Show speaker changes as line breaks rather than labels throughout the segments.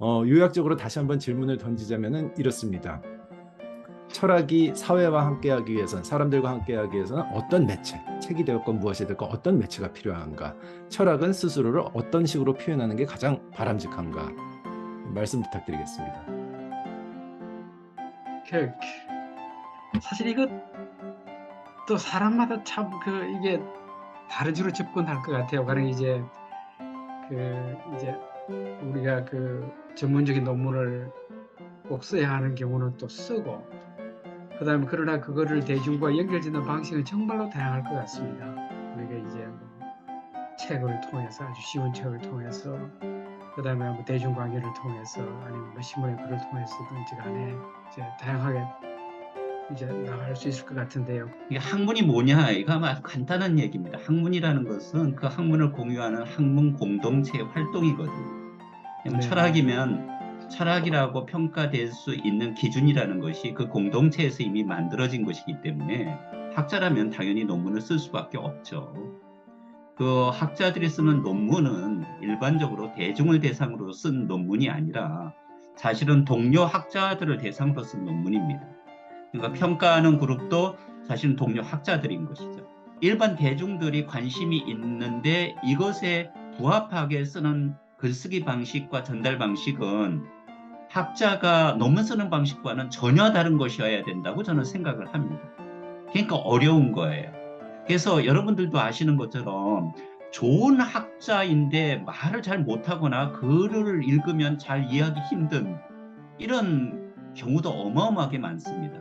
어, 요약적으로 다시 한번 질문을 던지자면은 이렇습니다. 철학이 사회와 함께하기 위해선 사람들과 함께하기 위해서는 어떤 매체, 책이 되었건 무엇이 되건 어떤 매체가 필요한가? 철학은 스스로를 어떤 식으로 표현하는 게 가장 바람직한가? 말씀 부탁드리겠습니다.
그, 사실 이거 또 사람마다 참 그 이게 다른 식으로 접근할 것 같아요. 가령 이제 그 이제 우리가 그 전문적인 논문을 꼭 써야 하는 경우는 또 쓰고 그 다음에 그러나 그거를 대중과 연결짓는 방식은 정말로 다양할 것 같습니다. 우리가 이제 뭐 책을 통해서 아주 쉬운 책을 통해서 그 다음에 뭐 대중관계를 통해서 아니면 뭐 신문의 글을 통해서든지 간에 이제 다양하게 이제 나갈 수 있을 것 같은데요.
이게 학문이 뭐냐? 이거 아마 간단한 얘기입니다. 학문이라는 것은 그 학문을 공유하는 학문 공동체의 활동이거든요.
네.
철학이면 철학이라고 평가될 수 있는 기준이라는 것이 그 공동체에서 이미 만들어진 것이기 때문에 학자라면 당연히 논문을 쓸 수밖에 없죠. 그 학자들이 쓰는 논문은 일반적으로 대중을 대상으로 쓴 논문이 아니라 사실은 동료 학자들을 대상으로 쓴 논문입니다. 그러니까 평가하는 그룹도 사실은 동료 학자들인 것이죠. 일반 대중들이 관심이 있는데 이것에 부합하게 쓰는 글쓰기 방식과 전달 방식은 학자가 논문 쓰는 방식과는 전혀 다른 것이어야 된다고 저는 생각을 합니다. 그러니까 어려운 거예요. 그래서 여러분들도 아시는 것처럼 좋은 학자인데 말을 잘 못하거나 글을 읽으면 잘 이해하기 힘든 이런 경우도 어마어마하게 많습니다.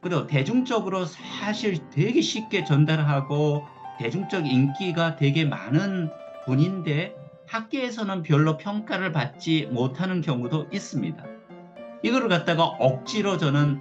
그리고 대중적으로 사실 되게 쉽게 전달하고 대중적 인기가 되게 많은 분인데 학계에서는 별로 평가를 받지 못하는 경우도 있습니다. 이거를 갖다가 억지로 저는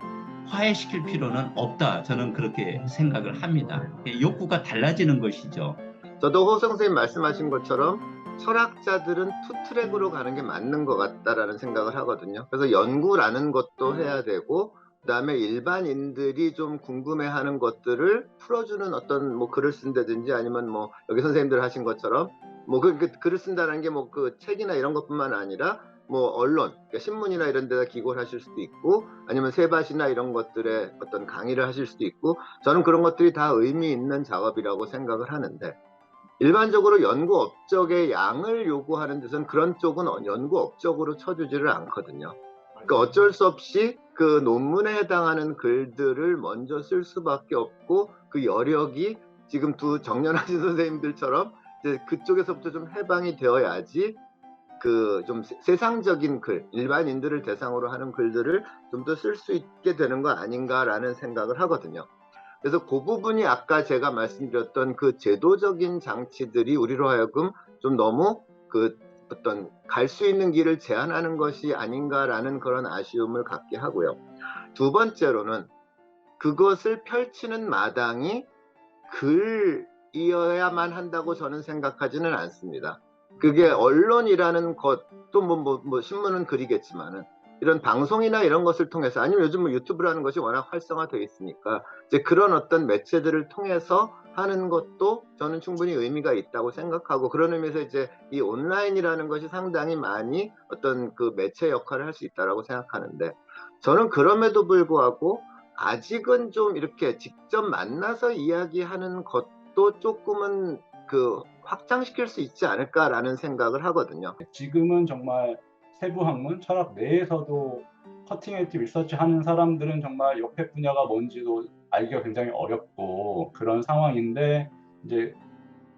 화해시킬 필요는 없다. 저는 그렇게 생각을 합니다. 욕구가 달라지는 것이죠.
저도 호 선생님 말씀하신 것처럼 철학자들은 투트랙으로 가는 게 맞는 것 같다라는 생각을 하거든요. 그래서 연구라는 것도 해야 되고 그다음에 일반인들이 좀 궁금해하는 것들을 풀어주는 어떤 뭐 글을 쓴다든지 아니면 뭐 여기 선생님들 하신 것처럼 뭐그 그, 글을 쓴다는 게 뭐 그 책이나 이런 것뿐만 아니라 뭐 언론, 그러니까 신문이나 이런 데다 기고를 하실 수도 있고 아니면 세밭이나 이런 것들에 어떤 강의를 하실 수도 있고 저는 그런 것들이 다 의미 있는 작업이라고 생각을 하는데 일반적으로 연구 업적의 양을 요구하는 데서는 그런 쪽은 연구 업적으로 쳐주지를 않거든요. 그러니까 어쩔 수 없이 그 논문에 해당하는 글들을 먼저 쓸 수밖에 없고 그 여력이 지금 두 정년하신 선생님들처럼 이제 그쪽에서부터 좀 해방이 되어야지 그 좀 세상적인 글, 일반인들을 대상으로 하는 글들을 좀 더 쓸 수 있게 되는 거 아닌가라는 생각을 하거든요. 그래서 그 부분이 아까 제가 말씀드렸던 그 제도적인 장치들이 우리로 하여금 좀 너무 그 어떤 갈 수 있는 길을 제한하는 것이 아닌가라는 그런 아쉬움을 갖게 하고요. 두 번째로는 그것을 펼치는 마당이 글 이어야만 한다고 저는 생각하지는 않습니다. 그게 언론이라는 것도 뭐, 뭐, 뭐 신문은 글이겠지만은 이런 방송이나 이런 것을 통해서 아니면 요즘 뭐 유튜브라는 것이 워낙 활성화되어 있으니까 이제 그런 어떤 매체들을 통해서 하는 것도 저는 충분히 의미가 있다고 생각하고 그런 의미에서 이제 이 온라인이라는 것이 상당히 많이 어떤 그 매체 역할을 할 수 있다라고 생각하는데 저는 그럼에도 불구하고 아직은 좀 이렇게 직접 만나서 이야기하는 것 도 조금은 그 확장시킬 수 있지 않을까라는 생각을 하거든요.
지금은 정말 세부 학문, 철학 내에서도 커팅 엣지 리서치 하는 사람들은 정말 옆에 분야가 뭔지도 알기가 굉장히 어렵고 그런 상황인데 이제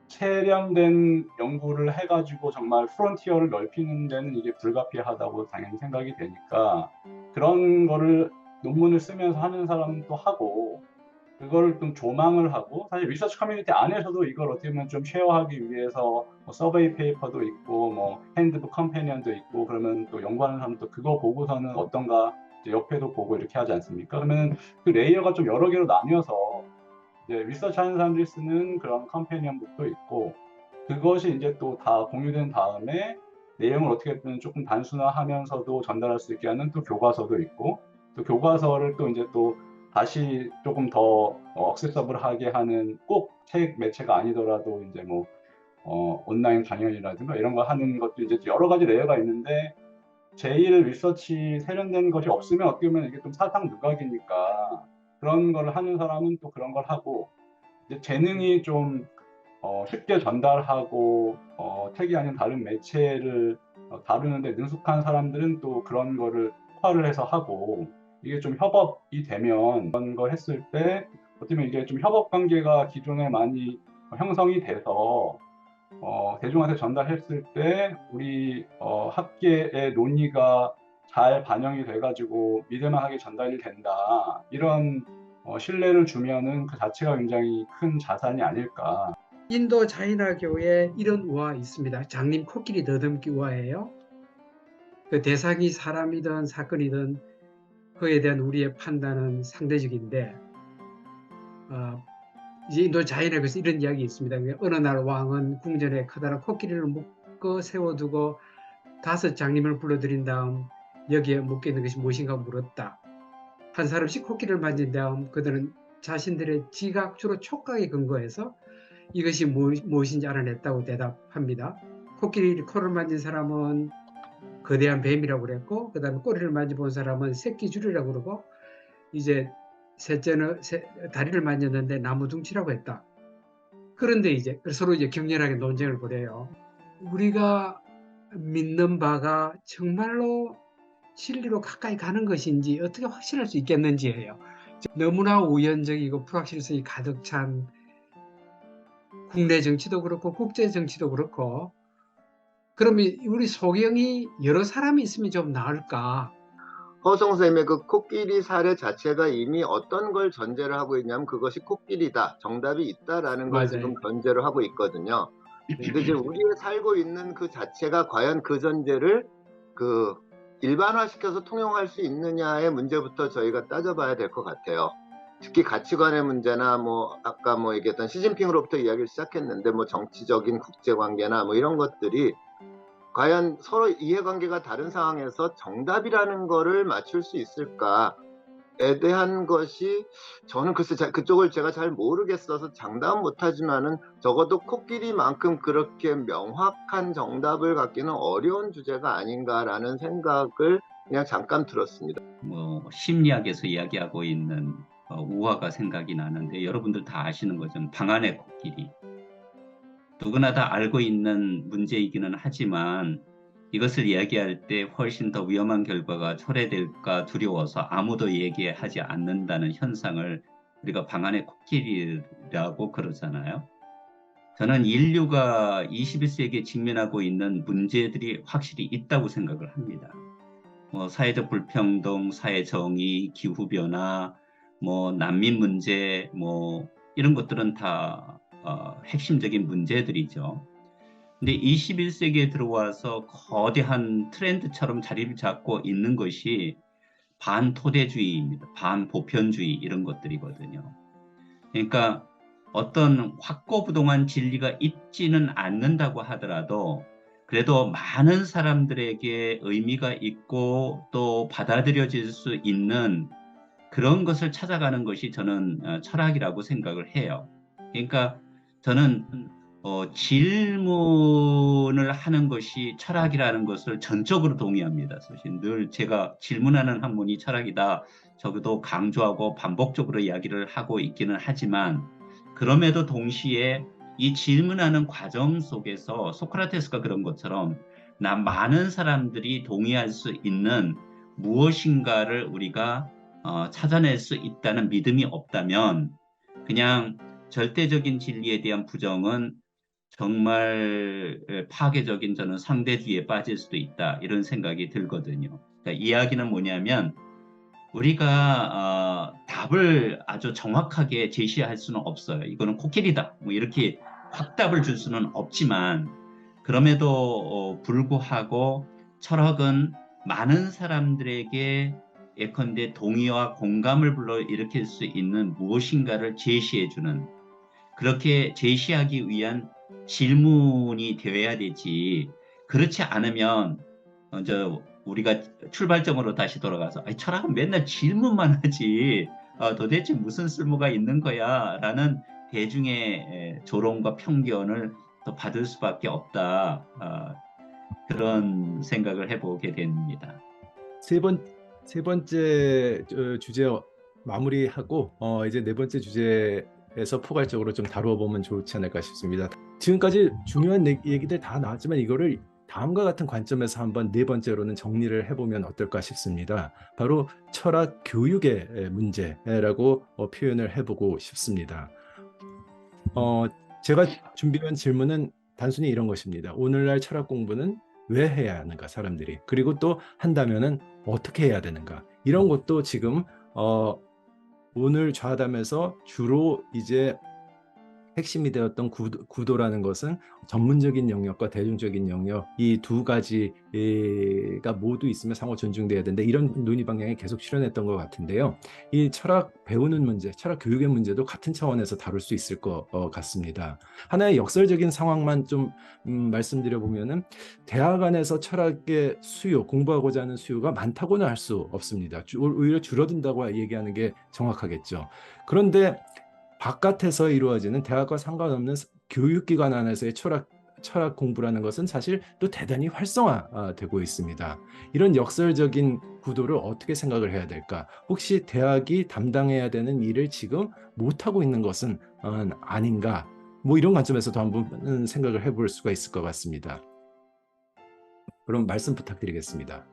세련된 연구를 해가지고 정말 프론티어를 넓히는 데는 이게 불가피하다고 당연히 생각이 되니까 그런 거를 논문을 쓰면서 하는 사람도 하고 그거를 좀 조망을 하고 사실 리서치 커뮤니티 안에서도 이걸 어떻게 보면 좀 쉐어하기 위해서 뭐 서베이 페이퍼도 있고 뭐 핸드북 컴패니언도 있고 그러면 또 연구하는 사람도 그거 보고서는 어떤가 옆에도 보고 이렇게 하지 않습니까? 그러면 그 레이어가 좀 여러 개로 나뉘어서 이제 리서치 하는 사람들이 쓰는 그런 컴패니언 북도 있고 그것이 이제 또 다 공유된 다음에 내용을 어떻게든 조금 단순화하면서도 전달할 수 있게 하는 또 교과서도 있고 또 교과서를 또 이제 또 다시 조금 더 억세서블하게 하는 꼭 책 매체가 아니더라도 이제 뭐 어, 온라인 강연이라든가 이런 거 하는 것도 이제 여러 가지 레이어가 있는데 제일 리서치 세련된 것이 없으면 어떻게 보면 이게 좀 사상 누각이니까 그런 걸 하는 사람은 또 그런 걸 하고 이제 재능이 좀 어, 쉽게 전달하고 어, 책이 아닌 다른 매체를 어, 다루는데 능숙한 사람들은 또 그런 거를 화를 해서 하고 이게 좀 협업이 되면 그런 걸 했을 때 보면 이게 좀 협업 관계가 기존에 많이 형성이 돼서 어, 대중한테 전달했을 때 우리 어, 학계의 논의가 잘 반영이 돼가지고 믿을만하게 전달이 된다 이런 어, 신뢰를 주면은 그 자체가 굉장히 큰 자산이 아닐까.
인도 자이나교에 이런 우화 있습니다. 장님 코끼리 더듬기 우화예요. 그 대상이 사람이든 사건이든 그에 대한 우리의 판단은 상대적인데 어, 이제 인도 자이나교에서 이런 이야기 있습니다. 어느 날 왕은 궁전에 커다란 코끼리를 묶어 세워두고 다섯 장님을 불러들인 다음 여기에 묶여 있는 것이 무엇인가 물었다. 한 사람씩 코끼리를 만진 다음 그들은 자신들의 지각 주로 촉각에 근거해서 이것이 무, 무엇인지 알아냈다고 대답합니다. 코끼리 코를 만진 사람은 거대한 뱀이라고 그랬고 그 다음에 꼬리를 만져본 사람은 새끼줄이라고 그러고 이제 셋째는 세- 다리를 만졌는데 나무둥치라고 했다. 그런데 이제 서로 이제 격렬하게 논쟁을 벌여요. 우리가 믿는 바가 정말로 진리로 가까이 가는 것인지 어떻게 확신할 수 있겠는지예요. 너무나 우연적이고 불확실성이 가득 찬 국내 정치도 그렇고 국제 정치도 그렇고 그러면 우리 소경이 여러 사람이 있으면 좀 나을까?
허성 선생님의 그 코끼리 사례 자체가 이미 어떤 걸 전제를 하고 있냐면 그것이 코끼리다 정답이 있다라는 걸
맞아요.
지금 전제로 하고 있거든요. 근데 이제 우리가 살고 있는 그 자체가 과연 그 전제를 그 일반화시켜서 통용할 수 있느냐의 문제부터 저희가 따져봐야 될 것 같아요. 특히 가치관의 문제나 뭐 아까 뭐 얘기했던 시진핑으로부터 이야기를 시작했는데 뭐 정치적인 국제관계나 뭐 이런 것들이 과연 서로 이해관계가 다른 상황에서 정답이라는 거를 맞출 수 있을까에 대한 것이 저는 글쎄 자- 그쪽을 제가 잘 모르겠어서 장담 못하지만은 적어도 코끼리만큼 그렇게 명확한 정답을 갖기는 어려운 주제가 아닌가라는 생각을 그냥 잠깐 들었습니다.
뭐 심리학에서 이야기하고 있는 어, 우화가 생각이 나는데 여러분들 다 아시는 것처럼 방안의 코끼리 누구나 다 알고 있는 문제이기는 하지만 이것을 이야기할 때 훨씬 더 위험한 결과가 초래될까 두려워서 아무도 얘기하지 않는다는 현상을 우리가 방안의 코끼리라고 그러잖아요. 저는 인류가 21세기에 직면하고 있는 문제들이 확실히 있다고 생각을 합니다. 뭐 사회적 불평등, 사회 정의, 기후 변화, 뭐 난민 문제, 뭐 이런 것들은 다 어, 핵심적인 문제들이죠. 근데 21세기에 들어와서 거대한 트렌드처럼 자리를 잡고 있는 것이 반토대주의입니다. 반보편주의 이런 것들이거든요. 그러니까 어떤 확고부동한 진리가 있지는 않는다고 하더라도 그래도 많은 사람들에게 의미가 있고 또 받아들여질 수 있는 그런 것을 찾아가는 것이 저는 어, 철학이라고 생각을 해요. 그러니까 저는 어, 질문을 하는 것이 철학이라는 것을 전적으로 동의합니다. 사실 늘 제가 질문하는 학문이 철학이다. 적어도 강조하고 반복적으로 이야기를 하고 있기는 하지만 그럼에도 동시에 이 질문하는 과정 속에서 소크라테스가 그런 것처럼 나 많은 사람들이 동의할 수 있는 무엇인가를 우리가 어, 찾아낼 수 있다는 믿음이 없다면 그냥 절대적인 진리에 대한 부정은 정말 파괴적인 저는 상대주의에 빠질 수도 있다 이런 생각이 들거든요. 그러니까 이야기는 뭐냐면 우리가 어, 답을 아주 정확하게 제시할 수는 없어요. 이거는 코끼리다. 뭐 이렇게 확답을 줄 수는 없지만 그럼에도 어, 불구하고 철학은 많은 사람들에게 예컨대 동의와 공감을 불러 일으킬 수 있는 무엇인가를 제시해주는 그렇게 제시하기 위한 질문이 되어야 되지. 그렇지 않으면 어, 저 우리가 출발점으로 다시 돌아가서 아니, 철학은 맨날 질문만 하지. 어, 도대체 무슨 쓸모가 있는 거야? 라는 대중의 에, 조롱과 편견을 또 받을 수밖에 없다. 어, 그런 생각을 해보게 됩니다.
세 번 세 번째 어, 주제 마무리하고 어, 이제 네 번째 주제 에서 포괄적으로 좀 다루어 보면 좋지 않을까 싶습니다. 지금까지 중요한 얘- 얘기들 다 나왔지만 이거를 다음과 같은 관점에서 한번 네 번째로는 정리를 해보면 어떨까 싶습니다. 바로 철학 교육의 문제라고 어, 표현을 해보고 싶습니다. 어, 제가 준비한 질문은 단순히 이런 것입니다. 오늘날 철학 공부는 왜 해야 하는가 사람들이 그리고 또 한다면은 어떻게 해야 되는가 이런 것도 지금 어, 오늘 좌담에서 주로 이제 핵심이 되었던 구도, 구도 라는 것은 전문적인 영역과 대중적인 영역 이 두 가지가 모두 있으면 상호 존중돼야 된다 이런 논의 방향이 계속 실현했던 것 같은데요. 이 철학 배우는 문제, 철학 교육의 문제도 같은 차원에서 다룰 수 있을 것 어, 같습니다. 하나의 역설적인 상황만 좀 음, 말씀드려 보면은 대학 안에서 철학의 수요, 공부하고자 하는 수요가 많다고는 할 수 없습니다. 주- 오히려 줄어든다고 얘기하는 게 정확하겠죠. 그런데 바깥에서 이루어지는 대학과 상관없는 스- 교육기관 안에서의 철학 철학 공부라는 것은 사실 또 대단히 활성화되고 있습니다. 이런 역설적인 구도를 어떻게 생각을 해야 될까? 혹시 대학이 담당해야 되는 일을 지금 못하고 있는 것은 어, 아닌가? 뭐 이런 관점에서도 한번 생각을 해볼 수가 있을 것 같습니다. 그럼 말씀 부탁드리겠습니다.